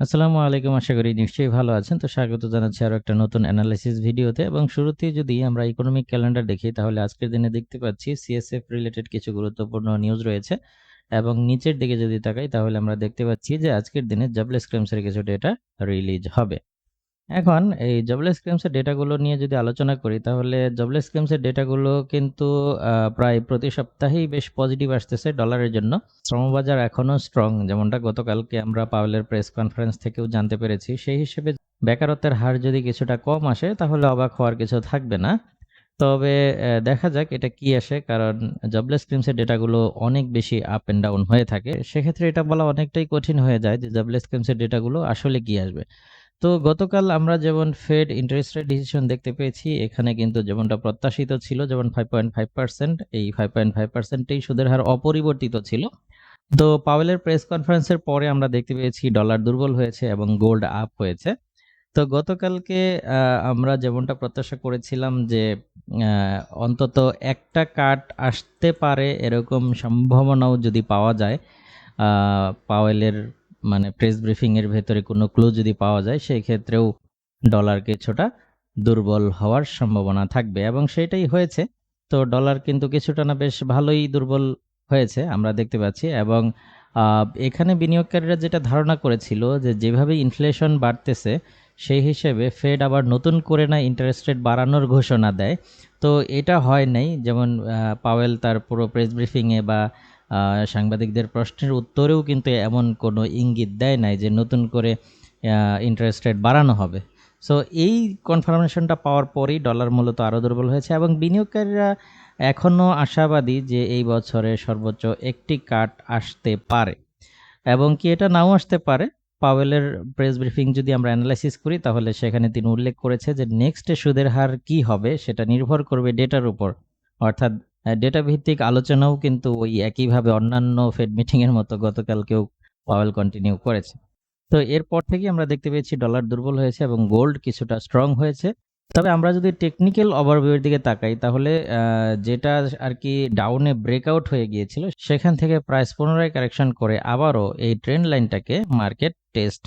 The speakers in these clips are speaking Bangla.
আসসালামু আলাইকুম, আশা করি নিশ্চয়ই ভালো আছেন। তো স্বাগত জানাচ্ছি আরও একটা নতুন অ্যানালাইসিস ভিডিওতে এবং শুরুতেই যদি আমরা ইকোনমিক ক্যালেন্ডার দেখি, তাহলে আজকের দিনে দেখতে পাচ্ছি সিএসএফ রিলেটেড কিছু গুরুত্বপূর্ণ নিউজ রয়েছে। এবং নিচের দিকে যদি তাকাই, তাহলে আমরা দেখতে পাচ্ছি যে আজকের দিনে জবলেস ক্রেমসের কিছু ডেটা রিলিজ হবে। এখন এই জবলেস ক্লেমসের ডেটাগুলো নিয়ে যদি আলোচনা করি, তাহলে জবলেস ক্লেমসের ডেটাগুলো কিন্তু প্রায় প্রতি সপ্তাহেই বেশ পজিটিভ আসতেছে ডলারের জন্য। শ্রমবাজার এখনও স্ট্রং যেমনটা গতকালকে আমরা পাওয়েলের প্রেস কনফারেন্স থেকেও জানতে পেরেছি। সেই হিসেবে বেকারত্বের হার যদি কিছুটা কম আসে, তাহলে অবাক হওয়ার কিছু থাকবে না। তবে দেখা যাক এটা কি আসে, কারণ জবলেস ক্লেমসের ডেটাগুলো অনেক বেশি আপ এন্ড ডাউন হয়ে থাকে। সেক্ষেত্রে এটা বলা অনেকটাই কঠিন হয়ে যায় যে জবলেস ক্লেমসের ডেটাগুলো আসলে কি আসবে। তো গতকাল আমরা যেমন ফেড ইন্টারেস্ট রেট ডিসিশন দেখতে পেয়েছি, এখানে কিন্তু যেমনটা প্রত্যাশিত ছিল, যেমন ফাইভ পয়েন্ট ফাইভ পার্সেন্ট এই ফাইভ পয়েন্ট ফাইভ পার্সেন্টেই সুদের হার অপরিবর্তিত ছিল। তো পাওয়েলের প্রেস কনফারেন্সের পরে আমরা দেখতে পেয়েছি ডলার দুর্বল হয়েছে এবং গোল্ড আপ হয়েছে। তো গতকালকে আমরা যেমনটা প্রত্যাশা করেছিলাম যে অন্তত একটা কাট আসতে পারে এরকম সম্ভাবনাও যদি পাওয়া যায় পাওয়েলের মানে প্রেস ব্রিফিং এর ভেতরে কোনো ক্লু যদি পাওয়া যায়, সেই ক্ষেত্রেও ডলার কিছুটা দুর্বল হওয়ার সম্ভাবনা থাকবে এবং সেটাই হয়েছে। তো ডলার কিন্তু কিছুটা না বেশ ভালোই দুর্বল হয়েছে, আমরা দেখতে পাচ্ছি। এবং এখানে বিনিয়োগকারীরা যেটা ধারণা করেছিল যে যেভাবে ইনফ্লেশন বাড়তেছে, সেই হিসেবে ফেড আবার নতুন করে না ইন্টারেস্ট রেট বাড়ানোর ঘোষণা দেয়। তো এটা হয় নাই, যেমন পাওয়েল তার পুরো প্রেস ব্রিফিংয়ে বা সাংবাদিকদের প্রশ্নের উত্তরেও কিন্তু এমন কোনো ইঙ্গিত দেয় নাই যে নতুন করে ইন্টারেস্ট রেট বাড়ানো হবে। সো এই কনফার্মেশনটা পাওয়ার পরেই ডলার মূলত আরও দুর্বল হয়েছে এবং বিনিয়োগকারীরা এখনও আশাবাদী যে এই বছরে সর্বোচ্চ একটি কাট আসতে পারে। এবং কি এটা নাও আসতে পারে? পাওয়েলের প্রেস ব্রিফিং যদি আমরা অ্যানালাইসিস করি, তাহলে সেখানে তিনি উল্লেখ করেছে যে নেক্সট সুদের হার কি হবে সেটা নির্ভর করবে ডেটার উপর। অর্থাৎ ডেটা ভিত্তিক আলোচনাও কিন্তু ওই একইভাবে অন্যান্য ফেড মিটিং এর মতো গতকালকেও পাওয়েল কন্টিনিউ করেছে। তো এরপর থেকে আমরা দেখতে পেয়েছি ডলার দুর্বল হয়েছে এবং গোল্ড কিছুটা স্ট্রং হয়েছে। তবে আমরা যদি টেকনিক্যাল ওভারভিউয়ের দিকে তাকাই, তাহলে যেটা আর কি ডাউনে ব্রেকআউট হয়ে গিয়েছিল, সেখান থেকে প্রাইস পুনরায় কারেকশন করে আবারও এই ট্রেন্ড লাইনটাকে মার্কেট টেস্ট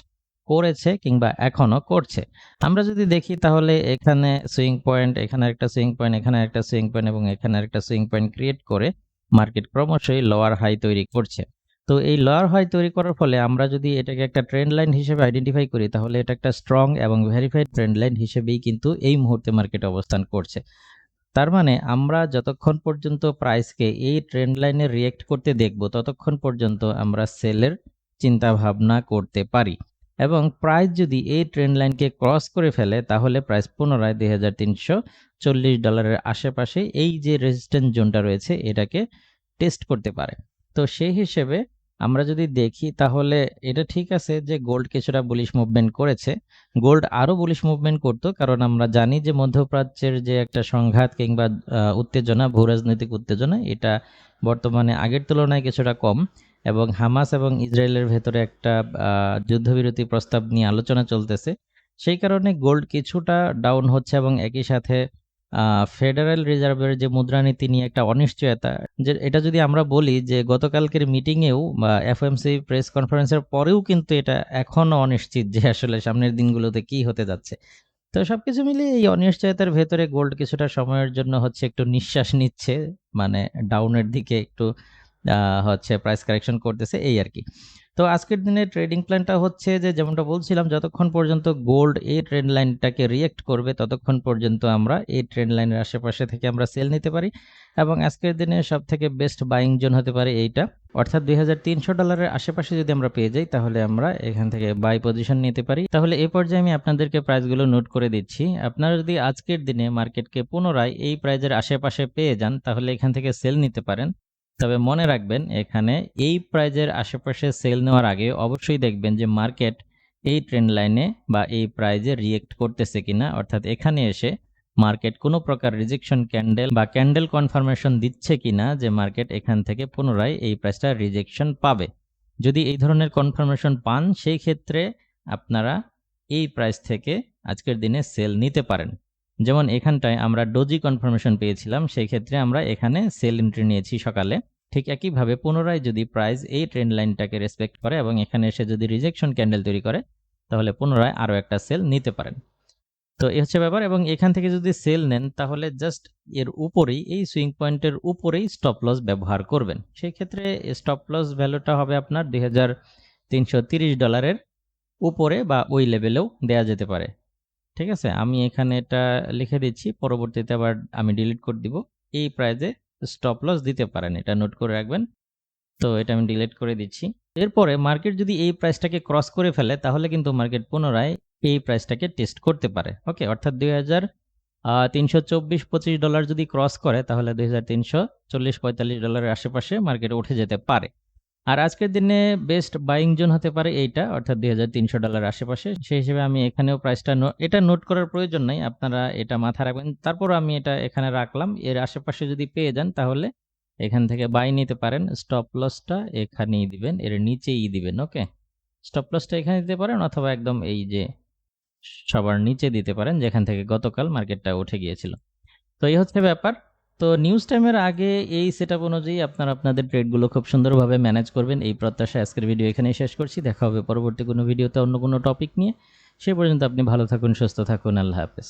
করেছে কিংবা এখনও করছে। আমরা যদি দেখি তাহলে এখানে সুইং পয়েন্ট এখানে একটা সুইং পয়েন্ট এখানে একটা সুইং পয়েন্ট এবং এখানে একটা সুইং পয়েন্ট ক্রিয়েট করে মার্কেট ক্রমশই লোয়ার হাই তৈরি করছে। তো এই লোয়ার হাই তৈরি করার ফলে আমরা যদি এটাকে একটা ট্রেন্ড লাইন হিসেবে আইডেন্টিফাই করি, তাহলে এটা একটা স্ট্রং এবং ভেরিফাইড ট্রেন্ড লাইন হিসেবেই কিন্তু এই মুহূর্তে মার্কেট অবস্থান করছে। তার মানে আমরা যতক্ষণ পর্যন্ত প্রাইসকে এই ট্রেন্ড লাইনে রিয়েক্ট করতে দেখব, ততক্ষণ পর্যন্ত আমরা সেলের চিন্তা ভাবনা করতে পারি। এবং প্রাইস যদি এই ট্রেন্ড লাইনকে ক্রস করে ফেলে, তাহলে প্রাইস পুনরায় দুই হাজার তিনশো চল্লিশ ডলারের আশেপাশে এই যে রেজিস্ট্যান্স জোনটা রয়েছে, এটাকে টেস্ট করতে পারে। তো সেই হিসেবে আমরা যদি দেখি, তাহলে এটা ঠিক আছে যে গোল্ড কিছুটা বুলিশ মুভমেন্ট করেছে। গোল্ড আরও বুলিশ মুভমেন্ট করতো, কারণ আমরা জানি যে মধ্যপ্রাচ্যের যে একটা সংঘাত কিংবা উত্তেজনা, ভূরাজনৈতিক উত্তেজনা, এটা বর্তমানে আগের তুলনায় কিছুটা কম। এবং হামাস এবং ইসরায়েলের ভেতরে একটা যুদ্ধবিরতি প্রস্তাব নিয়ে আলোচনা চলতেছে। সেই কারণে গোল্ড কিছুটা ডাউন হচ্ছে এবং একই সাথে ফেডারেল রিজার্ভের যে মুদ্রানীতি নিয়ে একটা অনিশ্চয়তা, যে এটা যদি আমরা বলি যে গতকালকের মিটিংয়েও, বা এফএমসি প্রেস কনফারেন্সের পরেও কিন্তু এটা এখনও অনিশ্চিত যে আসলে সামনের দিনগুলোতে কি হতে যাচ্ছে। তো সব কিছু মিলিয়ে এই অনিশ্চয়তার ভেতরে গোল্ড কিছুটা সময়ের জন্য হচ্ছে একটু নিঃশ্বাস নিচ্ছে মানে ডাউনের দিকে একটু হচ্ছে প্রাইস কারেকশন করতেছে, এই আর কি। তো আজকের দিনে ট্রেডিং প্ল্যানটা হচ্ছে যে, যেমনটা বলছিলাম, যতক্ষণ পর্যন্ত গোল্ড এই ট্রেন্ড লাইনটাকে রিয়েক্ট করবে, ততক্ষণ পর্যন্ত আমরা এই ট্রেন্ড লাইনের আশেপাশে থেকে আমরা সেল নিতে পারি। এবং আজকের দিনে সব থেকে বেস্ট বাইং জোন হতে পারে এইটা। অর্থাৎ দুই হাজার তিনশো ডলারের আশেপাশে যদি আমরা পেয়ে যাই, তাহলে আমরা এখান থেকে বাই পজিশন নিতে পারি। তাহলে এই পর্যায়ে আমি আপনাদেরকে প্রাইসগুলো নোট করে দিচ্ছি। আপনারা যদি আজকের দিনে মার্কেটকে পুনরায় এই প্রাইজের আশেপাশে পেয়ে যান, তাহলে এখান থেকে সেল নিতে পারেন। তবে মনে রাখবেন, এখানে এই প্রাইজের আশেপাশে সেল নেওয়ার আগে অবশ্যই দেখবেন যে মার্কেট এই ট্রেন্ড লাইনে বা এই প্রাইজে রিয়েক্ট করতেছে কিনা। অর্থাৎ এখানে এসে মার্কেট কোনো প্রকার রিজেকশন ক্যান্ডেল বা ক্যান্ডেল কনফার্মেশন দিচ্ছে কিনা যে মার্কেট এখান থেকে পুনরায় এই প্রাইসটা রিজেকশন পাবে। যদি এই ধরনের কনফার্মেশন পান, সেই ক্ষেত্রে আপনারা এই প্রাইস থেকে আজকের দিনে সেল নিতে পারেন। যেমন এখানটায় আমরা ডোজি কনফার্মেশন পেয়েছিলাম সেই ক্ষেত্রে আমরা এখানে সেল এন্ট্রি নিয়েছি সকালে। ঠিক একইভাবে পুনরায় যদি প্রাইস এই ট্রেন্ড লাইনটাকে রেসপেক্ট করে এবং এখানে এসে যদি রিজেকশন ক্যান্ডেল তৈরি করে, তাহলে পুনরায় আরও একটা সেল নিতে পারেন। তো এই হচ্ছে ব্যাপার এবং এখান থেকে যদি সেল নেন, তাহলে জাস্ট এর উপরেই, এই সুইং পয়েন্টের উপরেই স্টপ লস ব্যবহার করবেন। সেই ক্ষেত্রে স্টপ লস ভ্যালুটা হবে আপনার দুই ডলারের উপরে বা ওই লেভেলেও দেয়া যেতে পারে। ঠিক আছে? আমি এখানে এটা লিখে দিচ্ছি, পরবর্তীতে আবার আমি ডিলিট করে দিব। এই প্রাইজে স্টপ লস দিতে পারেন, এটা নোট করে রাখবেন। তো এটা আমি ডিলিট করে দিচ্ছি। এরপরে মার্কেট যদি এই প্রাইসটাকে ক্রস করে ফেলে, তাহলে কিন্তু মার্কেট পুনরায় এই প্রাইসটাকে টেস্ট করতে পারে। ওকে অর্থাৎ দুই হাজার তিনশো চব্বিশ পঁচিশ ডলার যদি ক্রস করে, তাহলে দুই হাজার তিনশো চল্লিশ পঁয়তাল্লিশ ডলারের আশেপাশে মার্কেট উঠে যেতে পারে। আর আজকের দিনে বেস্ট বাইং জোন হতে পারে এইটা, অর্থাৎ দুই হাজার তিনশো ডলার আশেপাশে। সেই হিসেবে আমি এখানেও প্রাইসটা এটা নোট করার প্রয়োজন নাই, আপনারা এটা মাথায় রাখবেন। তারপর আমি এটা এখানে রাখলাম। এর আশেপাশে যদি পেয়ে যান তাহলে এখান থেকে বাই নিতে পারেন। স্টপ লসটা এখানেই দিবেন, এর নিচেই দিবেন ওকে স্টপ লসটা এখানে দিতে পারেন অথবা একদম এই যে সবার নিচে দিতে পারেন, যেখান থেকে গতকাল মার্কেটটা উঠে গিয়েছিল। তো এই হচ্ছে ব্যাপার। তো নিউজ টাইমের আগে এই সেট অনুযায়ী আপনারা আপনাদের ট্রেডগুলো খুব সুন্দরভাবে ম্যানেজ করবেন। এই প্রত্যাশা আজকের ভিডিও এখানেই শেষ করছি। দেখা হবে পরবর্তী কোনো ভিডিওতে অন্য কোনো টপিক নিয়ে। সে পর্যন্ত আপনি ভালো থাকুন, সুস্থ থাকুন। আল্লাহ হাফেজ।